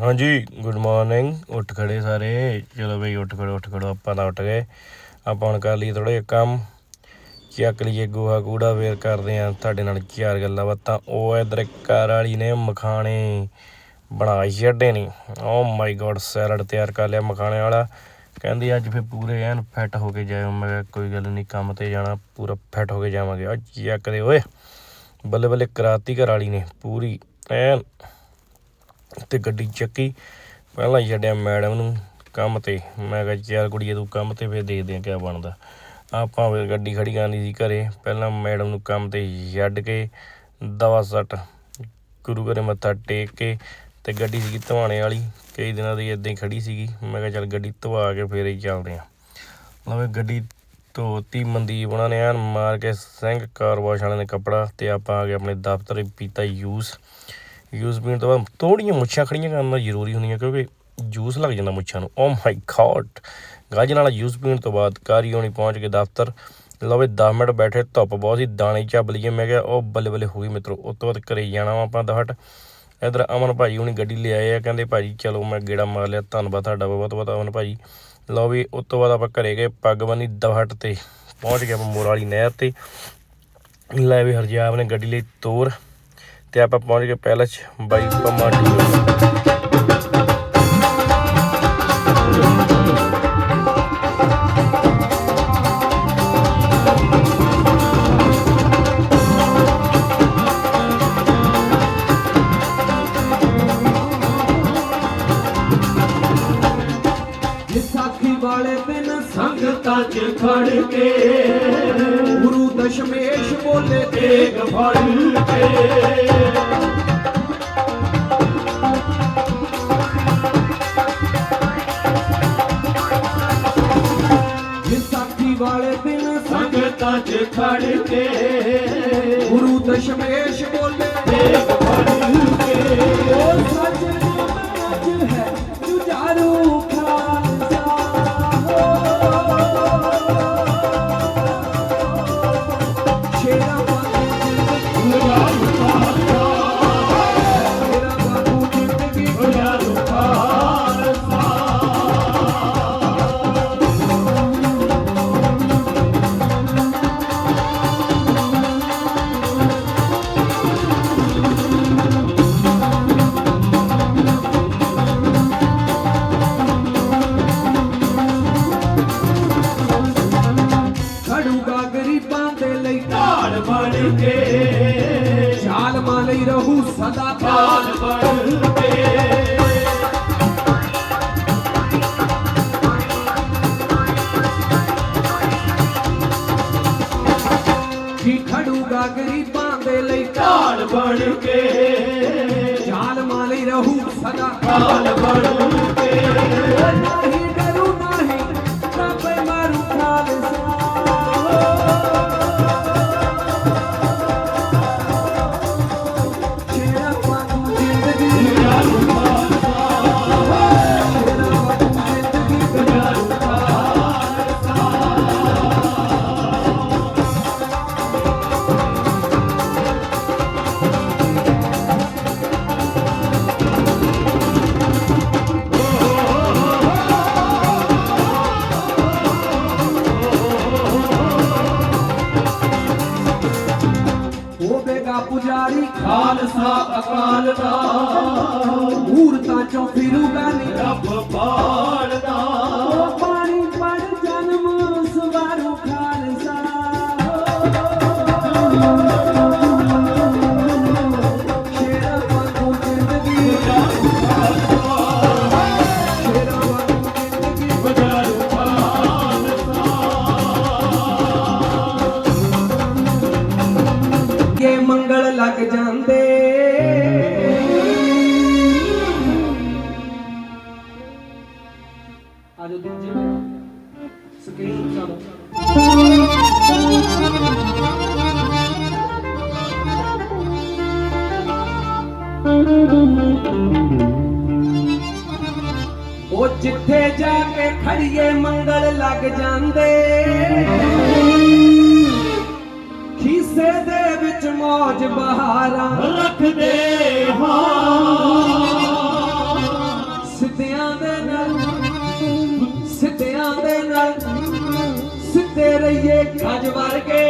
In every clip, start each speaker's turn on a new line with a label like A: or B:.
A: ਹਾਂਜੀ good morning ਉੱਠ ਖੜੇ ਸਾਰੇ। ਚਲੋ ਬਈ, ਉੱਠ ਖੜੋ ਉੱਠ ਖੜੋ। ਆਪਾਂ ਤਾਂ ਉੱਠ ਗਏ। ਆਪਾਂ ਹੁਣ ਕਰ ਲਈ ਥੋੜਾ ਜਿਹਾ ਕੰਮ। ਚੱਕ ਲਈਏ ਗੋਹਾ ਕੂੜਾ, ਫੇਰ ਕਰਦੇ ਆ ਤੁਹਾਡੇ ਨਾਲ ਚਾਰ ਗੱਲਾਂ ਬਾਤਾਂ। ਉਹ ਇਧਰ ਘਰ ਵਾਲੀ ਨੇ ਮਖਾਣੇ ਬਣਾ ਛੱਡੇ ਨੇ। ਓ ਮਾਈ ਗॉड ਸੈਲਡ ਤਿਆਰ ਕਰ ਲਿਆ ਮਖਾਣੇ ਵਾਲਾ। ਕਹਿੰਦੀ ਅੱਜ ਫੇਰ ਪੂਰੇ ਐਨ ਫਿੱਟ ਹੋ ਕੇ ਜਾਇਓ। ਮੈਂ ਕਿਹਾ ਕੋਈ ਗੱਲ ਨਹੀਂ ਕੰਮ ਤੇ ਜਾਣਾ, ਪੂਰਾ ਫਿੱਟ ਹੋ ਕੇ ਜਾਵਾਂਗੇ। ਅੱਜ ਚੱਕ ਦੇ ਓਏ। ਬੱਲੇ ਬੱਲੇ ਕਰਾਤੀ ਘਰ ਵਾਲੀ ਨੇ ਪੂਰੀ ਐਨ। ਤੇ ਗੱਡੀ ਚੱਕੀ। ਪਹਿਲਾਂ ਹੀ ਛੱਡਿਆ ਮੈਡਮ ਨੂੰ ਕੰਮ ਤੇ। ਮੈਂ ਕਿਹਾ, ਚੱਲ ਕੁੜੀਏ, ਤੂੰ ਕੰਮ ਤੇ ਫੇਰ ਦੇਖਦੇ ਆ ਕਿਆ ਬਣਦਾ। ਆਪਾਂ ਫਿਰ ਗੱਡੀ ਖੜੀ ਕਰਨੀ ਸੀ ਘਰੇ। ਪਹਿਲਾਂ ਮੈਡਮ ਨੂੰ ਕੰਮ ਤੇ ਛੱਡ ਕੇ ਦਵਾ ਸੱਟ ਗੁਰੂ ਘਰੇ ਮੱਥਾ ਟੇਕ ਕੇ ਤੇ ਗੱਡੀ ਸੀਗੀ ਧਵਾਣੇ ਵਾਲੀ। ਕਈ ਦਿਨਾਂ ਦੀ ਇਦਾਂ ਹੀ ਖੜੀ ਸੀਗੀ। ਮੈਂ ਕਿਹਾ, ਚੱਲ ਗੱਡੀ ਧਵਾ ਕੇ ਫੇਰ ਹੀ ਚੱਲਦੇ ਆ ਲਵੇ ਗੱਡੀ ਧੋਤੀ ਮਨਦੀਪ ਉਹਨਾਂ ਨੇ ਐਨ ਮਾਰ ਕੇ ਸਿੰਘ, ਕਾਰ ਵਾਸ਼ ਵਾਲੇ ਨੇ ਕੱਪੜਾ ਤੇ ਆਪਾਂ ਆ ਗਏ ਆਪਣੇ ਦਫ਼ਤਰ ਪੀਤਾ ਯੂਜ਼ ਯੂਜ਼ ਪੀਣ ਤੋਂ ਬਾਅਦ ਥੋੜੀਆਂ ਮੁੱਛਾਂ ਖੜੀਆਂ ਕਰਨਾ ਜ਼ਰੂਰੀ ਹੁੰਦੀਆਂ ਕਿਉਂਕਿ ਜੂਸ ਲੱਗ ਜਾਂਦਾ ਮੁੱਛਾਂ ਨੂੰ। ਓ ਮਾਈ ਗॉड ਗਾਜ ਵਾਲਾ ਜੂਸ ਪੀਣ ਤੋਂ ਬਾਅਦ ਕਾਰੀ ਹੋਣੀ ਪਹੁੰਚ ਕੇ ਦਫ਼ਤਰ। ਲਵੇ 10 ਮਿੰਟ ਬੈਠੇ, ਧੁੱਪ ਬਹੁਤ ਸੀ, ਦਾਣੇ ਚੱਬ ਲਈਏ। ਮੈਂ ਕਿਹਾ, ਉਹ ਬੱਲੇ ਬੱਲੇ ਹੋ ਗਈ ਮਿੱਤਰੋ ਉਸ ਤੋਂ ਬਾਅਦ ਘਰੇ ਜਾਣਾ ਵਾ ਆਪਾਂ ਦਹਟ ਇਧਰ ਅਮਨ ਭਾਜੀ ਹੁਣੀ ਗੱਡੀ ਲੈ ਆਏ ਆ, ਕਹਿੰਦੇ ਭਾਜੀ, ਚਲੋ ਮੈਂ ਗੇੜਾ ਮਾਰ ਲਿਆ, ਧੰਨਵਾਦ ਤੁਹਾਡਾ ਬਹੁਤ ਬਹੁਤ ਅਮਨ ਭਾਜੀ ਲਓ ਵੀ ਉਸ ਤੋਂ ਬਾਅਦ ਆਪਾਂ ਘਰੇ ਗਏ, ਪੱਗ ਬੰਨੀ ਦਹਟ ਤੇ ਪਹੁੰਚ ਗਏ ਆਪਾਂ ਮੋਰਾਲੀ ਨਹਿਰ ਤੇ। ਲੈ ਵੀ ਹਰਜਾਬ ਨੇ ਗੱਡੀ ਲਈ ਤੋਰ। ਤੇ ਆਪਾਂ ਪਹੁੰਚ ਗਏ ਪੈਲਸ ਬਾਈ ਪੰਮਾ
B: ਸੰਗਤਾਂ 'ਚ ਖੜ ਕੇ,
C: ਗੁਰੂ ਦਸ਼ਮੇਸ਼ ਬੋਲੇ
B: ਤੇਗ ਫੜ ਕੇ। ਸੰਗਤਾਂ ਕੇ
C: ਗੁਰੂ ਦਸ਼ਮੇਸ਼ ਬੋਲੇ।
B: ਤੇਗ ਫੜ ਕੇ। ਢਾਲ ਬਣ ਕੇ
C: ਜ਼ਾਲਮਾਂ ਲਈ ਰਹੂ ਸਦਾ
B: ਢਾਲ ਬਣ ਕੇ
C: ਜੀ ਖੜੂਗਾ ਗਰੀਬਾਂ ਦੇ ਲਈ
B: ਢਾਲ ਬਣ ਕੇ
C: ਜ਼ਾਲਮਾਂ ਲਈ ਰਹੂ ਸਦਾ
B: ਢਾਲ ਬਣ ਕੇ
C: ਆਜੋ ਦੂਜੇ ਸਕਰੀਨ ਚਲੋ। ਉਹ ਜਿੱਥੇ ਜਾ ਕੇ ਖੜੀਏ, ਮੰਗਲ ਲੱਗ ਜਾਂਦੇ। ਖੀਸੇ ਦੇ ਵਿੱਚ ਮੌਜ ਬਹਾਰਾਂ
B: ਰੱਖਦੇ ਹਾਂ। ਖੜੀਏ ਗੱਜ ਕੇ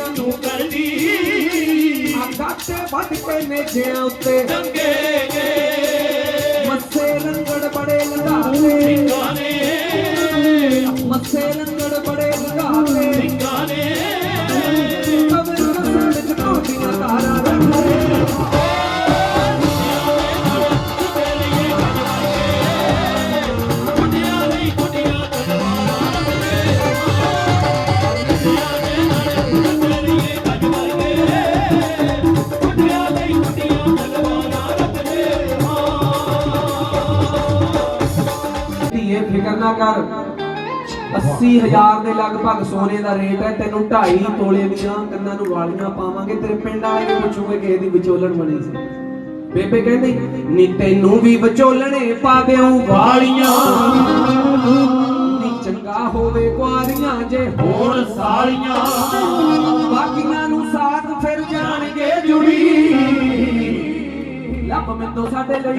B: ਇੱਥੇ ਚਿੜੀ ਨਾ
D: ਤੂੰ ਕਰਦੀ
B: ਆ ਗਾਟੇ ਵੱਢ ਕੇ ਮੇਜਿਆਂ ਉੱਤੇ
D: ਚੰਗੇ ਗੇ
B: ਮੱਥੇ ਰੰਗੜ ਫਿਕਰ ਨਾ 80000 ਦੇ ਲਗਭਗ ਸੋਨੇ ਦਾ ਰੇਟ ਹੈ, ਤੈਨੂੰ 2.5 ਤੋਲੇ ਦੀਆਂ ਕੰਨਾਂ ਨੂੰ ਵਾਲੀਆਂ ਪਾਵਾਂਗੇ। ਤੇਰੇ ਪਿੰਡ ਵਾਲੇ ਵੀ ਪੁੱਛੂਗੇ ਕਿ ਇਹਦੀ ਵਿਚੋਲਣ ਬਣੀ ਸੀ। ਬੇਬੇ ਕਹਿੰਦੀ, ਨੀ ਤੈਨੂੰ ਵੀ ਵਿਚੋਲਣੇ ਪਾ ਵਾਲੀਆਂ। ਨੀ ਚੰਗਾ ਹੋਵੇ ਕੁਆਰੀਆਂ ਜੇ
D: ਹੁਣ ਸਾਲੀਆਂ।
B: ਬਾਕੀਆਂ ਨੂੰ ਸਾਥ ਫਿਰ ਜਾਣਗੇ ਜੁੜੀ। ਲੱਭ ਮੈਨੂੰ ਸਾਡੇ ਲਈ।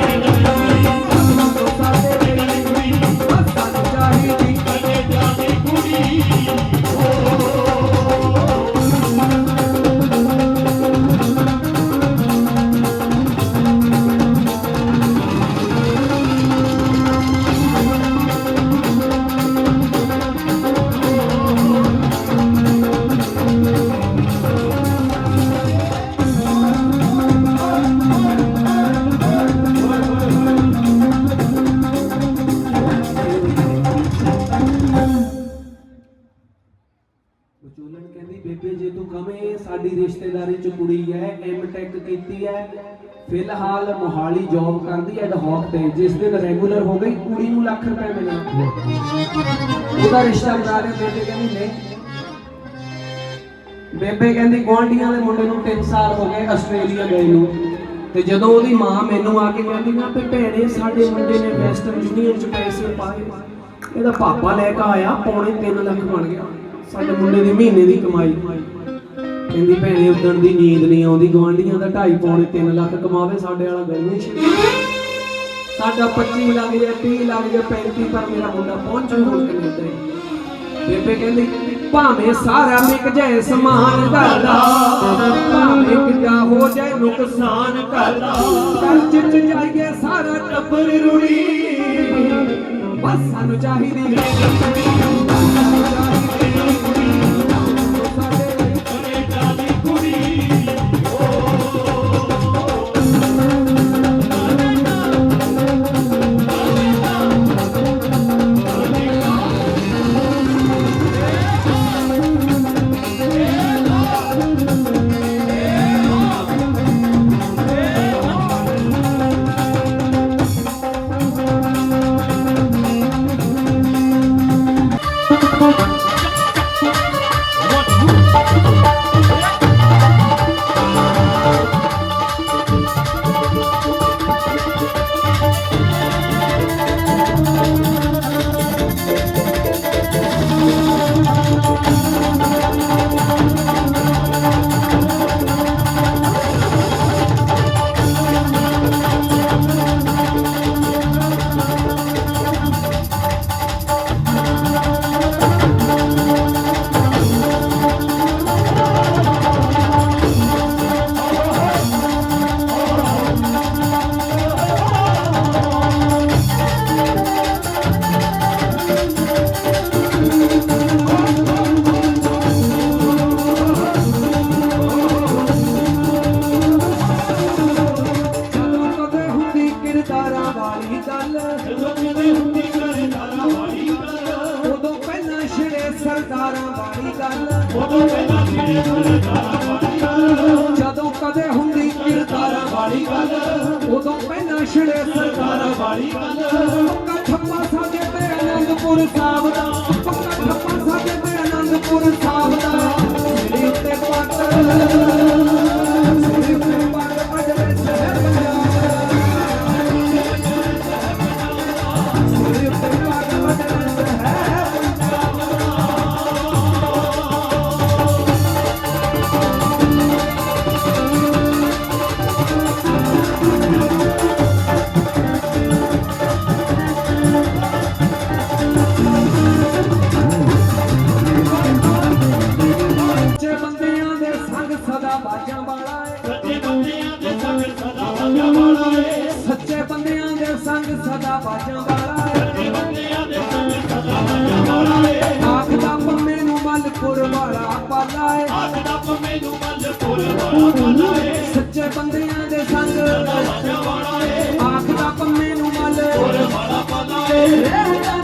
B: ਰਿਸ਼ਤੇਦਾਰੀ ਚ ਕੁੜੀ ਹੈ ਐਮ ਕੀਤੀ ਹੈ, ਫਿਲਹਾਲ ਮੋਹਾਲੀ ਜੌਬ ਕਰਦੀ ਹੈ ਹੌਕ ਤੇ, ਜਿਸ ਦਿਨ ਰੈਗੂਲਰ ਹੋ ਗਈ, ਕੁੜੀ ਨੂੰ ਲੱਖ ਰੁਪਏ ਮਿਲਣਾ ਉਹਦਾ ਰਿਸ਼ਤਾ ਕਰਾ ਰਹੇ ਬੇਬੇ ਕਹਿੰਦੀ, ਨਹੀਂ। ਬੇਬੇ ਕਹਿੰਦੀ, ਗੁਆਂਢੀਆਂ ਦੇ ਮੁੰਡੇ ਨੂੰ 3 ਸਾਲ ਹੋ ਗਏ ਆਸਟ੍ਰੇਲੀਆ ਗਏ ਨੂੰ। ਤੇ ਜਦੋਂ ਉਹਦੀ ਮਾਂ ਮੈਨੂੰ ਆ ਕੇ ਕਹਿੰਦੀ, ਨਾ ਤੇ ਭੈਣੇ, ਸਾਡੇ ਮੁੰਡੇ ਨੇ ਵੈਸਟਰਨ ਯੂਨੀਅਨ ਚ ਪੈਸੇ ਪਾਏ। ਇਹਦਾ ਪਾਪਾ ਲੈ ਕੇ ਆਇਆ, ਪੌਣੇ 3 ਲੱਖ ਬਣ ਗਿਆ। ਸਾਡੇ ਮੁੰਡੇ ਦੀ ਮਹੀਨੇ ਦੀ ਕਮਾਈ। ਕਹਿੰਦੀ ਭੈਣੇ ਉਦਣ ਦੀ ਨੀਂਦ ਨਹੀਂ ਆਉਂਦੀ ਗਵਾਂਢੀਆਂ ਦਾ 2.5 ਪੌਣੇ 3 ਲੱਖ ਕਮਾਵੇ ਸਾਡੇ ਵਾਲਾ ਗਰਮੀ ਚ ਸਾਡਾ 25 ਲੱਗ ਗਿਆ 30 ਲੱਗ ਗਿਆ 35 ਪਰ ਮੇਰਾ ਮੁੰਡਾ ਪਹੁੰਚੂ ਹੁਣ ਕੈਨੇਡਾ ਬੇਬੇ ਕਹਿੰਦੀ, ਭਾਵੇਂ ਸਾਰਾ ਮਿਕ ਜਾਏ, ਸਮਾਨ ਕਰਦਾ। ਭਾਵੇਂ ਕਿੱਡਾ ਹੋ ਜਾਏ, ਨੁਕਸਾਨ ਕਰਦਾ। ਕਰਜ ਚ ਜਾਈਏ ਸਾਰਾ ਟੱਬਰ ਰੁੜੀ। ਬਸ ਸਾਨੂੰ ਚਾਹੀਦੀ ਸਾਨੂੰ ਚਾਹੀਦੀ
D: ਪੰਜਾਬ ਦਾ
B: ਪੱਕਾ ਠੱਪਾ ਸਾਡੇ ਤੇ ਅਨੰਦਪੁਰ ਸਾਹਿਬ ਸੱਚੇ ਬੰਦਿਆਂ ਦੇ ਸੰਗ
D: ਆਖ ਦਾ
B: ਪੰਮੇ ਨੂੰ
D: ਮਲ।
B: ਰਹਿਦਾ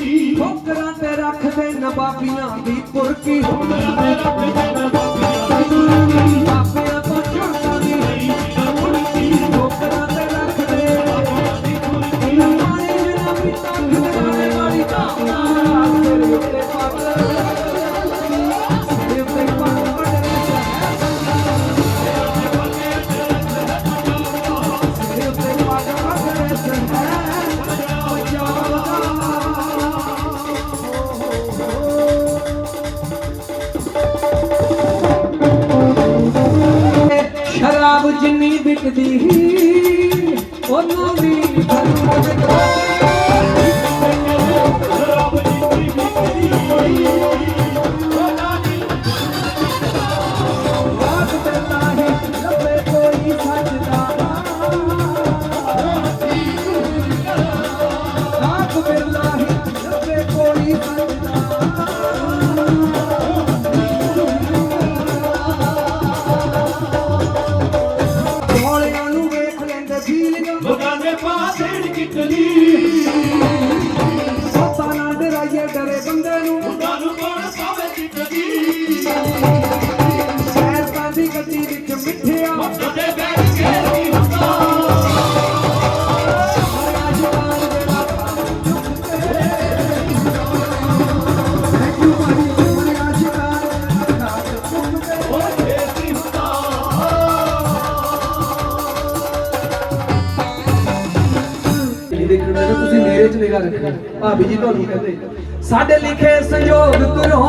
B: ਦੀ ਠੋਕਰਾਂ ਤੇ ਰੱਖਦੇ ਨਵਾਬੀਆਂ ਦੀ ਪੁਰਕੀ। ਠੋਕਰਾਂ ਤੇ ਰੱਖਦੇ ਨਵਾਬੀਆਂ ਦੀ ਪੁਰਕੀ ਜਿੰਨੀ ਵਿਕਦੀ city. ਤੁਸੀਂ ਮੇਰੇ 'ਚ ਨਿਗਾਹ ਜੀ ਤੁਹਾਨੂੰ ਸਾਡੇ ਲਿਖੇ ਸੰਯੋਗ ਤੁਰੋਂ।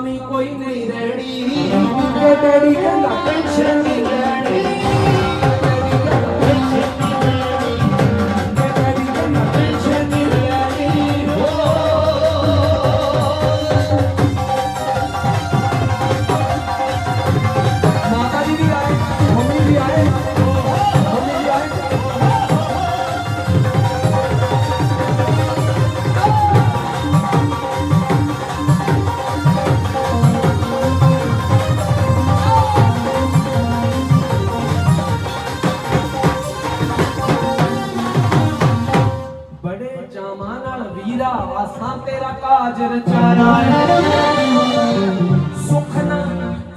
B: ਕਮੀ ਕੋਈ ਨਹੀਂ ਰਹਿਣੀ। ਤੇ ਤੇਰੀ ਕਹਿੰਦਾ ਟੈਨਸ਼ਨ ਨਹੀਂ ਲੈਣੀ
E: ਤੇਰਾ ਕਾਜ ਰਚਾਇਆ ਹੈ। ਸੁਖ ਨਾ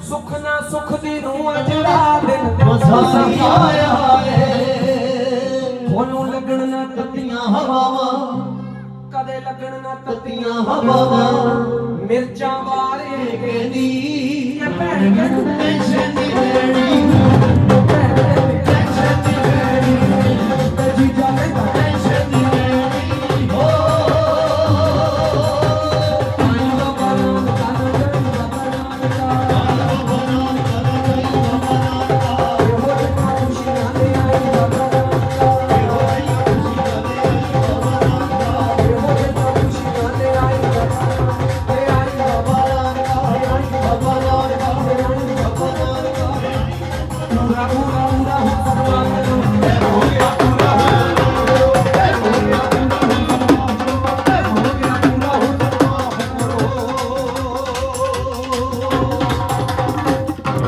E: ਸੁਖ ਨਾ ਸੁਖ ਦੀ ਨੂੰ ਅਜੜਾ ਦਿਨ
B: ਵਸਾਈ ਆਇਆ ਏ
E: ਉਹਨੂੰ ਲੱਗਣ ਨਾ ਤੱਤੀਆਂ
B: ਹਵਾਵਾਂ।
E: ਕਦੇ ਲੱਗਣ ਨਾ ਤੱਤੀਆਂ
B: ਹਵਾਵਾਂ।
E: ਮਿਰਚਾਂ ਵਾਰੇ
B: ਕਹਿੰਦੀ
E: ਇਹ ਭੈਣ ਕਹਿੰਦੀ
B: ਟੈਨਸ਼ਨ ਨਹੀਂ ਲੈਣੀ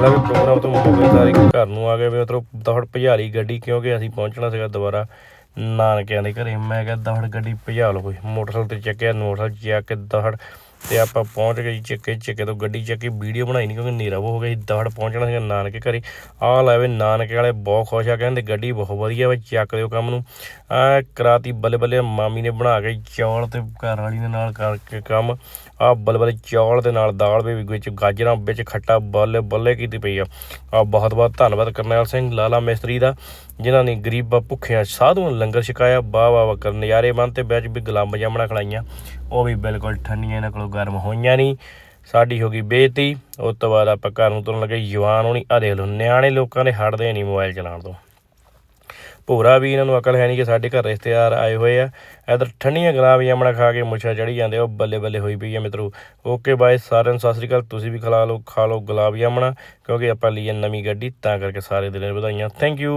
A: ਮਤਲਬ ਵੀ ਪ੍ਰੋਗਰਾਮ ਤੋਂ ਮੁੱਕ ਗਏ ਸਾਰੇ ਘਰ ਨੂੰ ਆ ਗਏ ਵੀ ਉਧਰੋਂ ਦੌੜ ਭਜਾਰੀ ਗੱਡੀ ਕਿਉਂਕਿ ਅਸੀਂ ਪਹੁੰਚਣਾ ਸੀਗਾ ਦੁਬਾਰਾ ਨਾਨਕਿਆਂ ਦੇ ਘਰੇ। ਮੈਂ ਕਿਹਾ ਦੌੜ ਗੱਡੀ ਭਜਾ ਲਓ ਕੋਈ। ਮੋਟਰਸਾਈਕਲ ਤੇ ਚੱਕਿਆ, ਮੋਟਰਸਾਈਕਲ ਚੱਕ ਕੇ ਦੌੜ ਤੇ ਆਪਾਂ ਪਹੁੰਚ ਗਏ ਚੱਕੇ। ਚੱਕੇ ਤੋਂ ਗੱਡੀ ਚੱਕੀ, ਵੀਡੀਓ ਬਣਾਈ ਨਹੀਂ ਕਿਉਂਕਿ ਹਨੇਰਾ ਬਹੁਤ ਹੋ ਗਿਆ ਸੀ। ਦੌੜ ਪਹੁੰਚਣਾ ਸੀਗਾ ਨਾਨਕੇ ਘਰੇ। ਆਹ ਲੈ ਵੇ ਨਾਨਕੇ ਵਾਲੇ ਬਹੁਤ ਖੁਸ਼ ਆ, ਕਹਿੰਦੇ ਗੱਡੀ ਬਹੁਤ ਵਧੀਆ ਵਾ, ਚੱਕ ਦਿਓ ਕੰਮ ਨੂੰ। ਆ ਕਰਾਤੀ ਬੱਲੇ ਬੱਲੇ ਮਾਮੀ ਨੇ ਬਣਾ ਕੇ ਚੌਲ ਤੇ ਘਰ ਵਾਲੀ ਦੇ ਨਾਲ ਕਰਕੇ ਕੰਮ। ਆ ਬੱਲੇ ਬੱਲੇ ਚੌਲ ਦੇ ਨਾਲ ਦਾਲ ਵੀ ਵਿੱਚ ਗਾਜਰਾਂ ਵਿੱਚ ਖੱਟਾ ਬੱਲੇ ਬੱਲੇ ਕੀਤੀ ਪਈ ਆ। ਆ ਬਹੁਤ ਬਹੁਤ ਧੰਨਵਾਦ ਕਰਨੈਲ ਸਿੰਘ, ਲਾਲਾ ਮਿਸਤਰੀ ਦਾ, ਜਿਨ੍ਹਾਂ ਨੇ ਗਰੀਬਾਂ ਭੁੱਖਿਆਂ ਸਾਧੂਆਂ ਲੰਗਰ ਛਕਾਇਆ, ਵਾਹ ਵਾਹ ਵਾਹ ਕਰ ਨਜ਼ਾਰੇ ਬੰਨ ਤੇ ਵਿੱਚ ਵੀ ਗੁਲਾਬ ਜਾਮਣਾ ਖਲਾਈਆਂ ਉਹ ਵੀ ਬਿਲਕੁਲ ਠੰਡੀਆਂ ਇਹਨਾਂ ਕੋਲੋਂ ਗਰਮ ਹੋਈਆਂ ਨਹੀਂ ਸਾਡੀ ਹੋ ਗਈ ਬੇਇੱਜ਼ਤੀ। ਉਸ ਤੋਂ ਬਾਅਦ ਆਪਾਂ ਘਰ ਨੂੰ ਤੁਰਨ ਲੱਗੇ, ਜਵਾਨ ਹੋਣੀ ਆ ਦੇਖ ਲਓ, ਨਿਆਣੇ ਲੋਕਾਂ ਦੇ ਹਟਦੇ ਨਹੀਂ ਮੋਬਾਈਲ ਚਲਾਉਣ ਤੋਂ। ਭੋਰਾ ਵੀ ਇਹਨਾਂ ਨੂੰ ਅਕਲ ਹੈ ਨਹੀਂ ਕਿ ਸਾਡੇ ਘਰ ਰਿਸ਼ਤੇਦਾਰ ਆਏ ਹੋਏ ਆ। ਇਧਰ ਠੰਡੀਆਂ ਗੁਲਾਬ ਜਾਮਣਾ ਖਾ ਕੇ ਮੁੱਛਾਂ ਚੜੀ ਜਾਂਦੇ ਆ, ਉਹ ਬੱਲੇ ਬੱਲੇ ਹੋਈ ਪਈ ਆ ਮਿੱਤਰੋ। ਓਕੇ ਬਾਏ ਸਾਰਿਆਂ ਨੂੰ ਸਤਿ ਸ੍ਰੀ ਅਕਾਲ। ਤੁਸੀਂ ਵੀ ਖਿਲਾ ਲਓ ਖਾ ਲਓ ਗੁਲਾਬ ਜਾਮਣਾ ਕਿਉਂਕਿ ਆਪਾਂ ਲਈ ਨਵੀਂ ਗੱਡੀ ਤਾਂ ਕਰਕੇ ਸਾਰੇ ਦਿਨਾਂ ਵਧਾਈਆਂ। Thank you